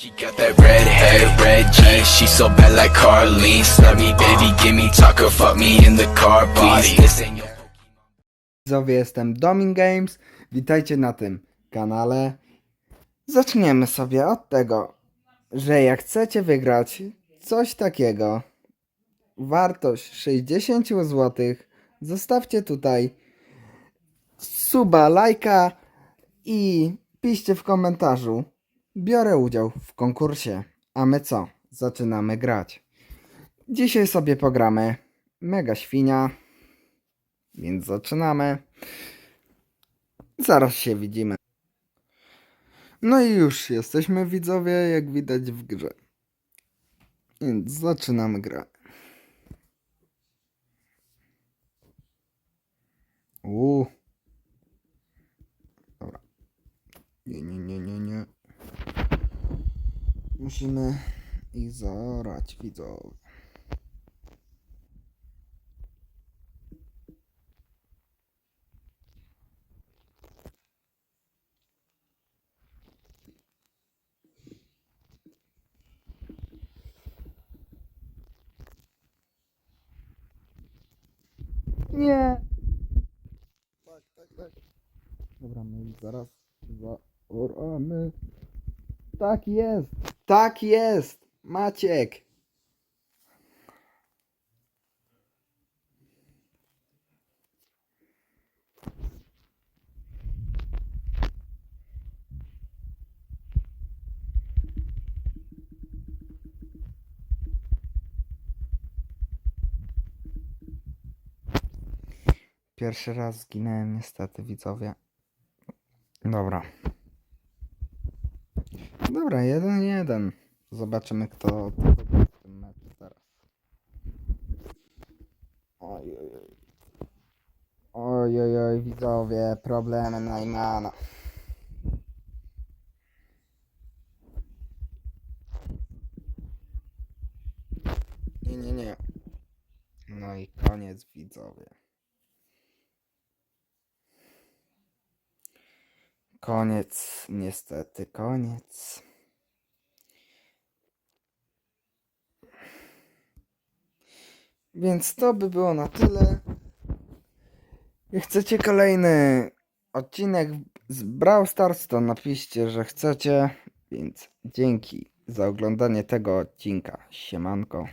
She got that red hair, red jeans. She's so bad like Carlene. Me, baby, give me talker, fuck me in the car, please. This ain't your Widzowie, jestem Domin Games. Witajcie na tym kanale. Zaczniemy sobie od tego, że jak chcecie wygrać coś takiego, wartość 60 zł, zostawcie tutaj suba, lajka i piszcie w komentarzu. Biorę udział w konkursie. A my co? Zaczynamy grać. Dzisiaj sobie pogramy Mega Świnia. Więc zaczynamy. Zaraz się widzimy. No i już jesteśmy widzowie, jak widać w grze. Więc zaczynamy grę. Uuu. Dobra. Nie, nie, nie, nie, nie. Musimy ich zaorać, widzowie. Nie. Tak, tak, tak. Dobra, my zaraz zaoramy. Tak jest. Tak jest. Maciek. Pierwszy raz zginąłem niestety, widzowie. Dobra. Dobra, jeden jeden. Zobaczymy kto wygra w tym meczu teraz. Oj, oj, oj. Oj, oj, oj, widzowie, problemy Najmana. Nie, nie, nie. No i koniec, widzowie. Koniec, niestety, koniec. Więc to by było na tyle. Jak chcecie kolejny odcinek z Brawl Stars, to napiszcie, że chcecie. Więc dzięki za oglądanie tego odcinka. Siemanko.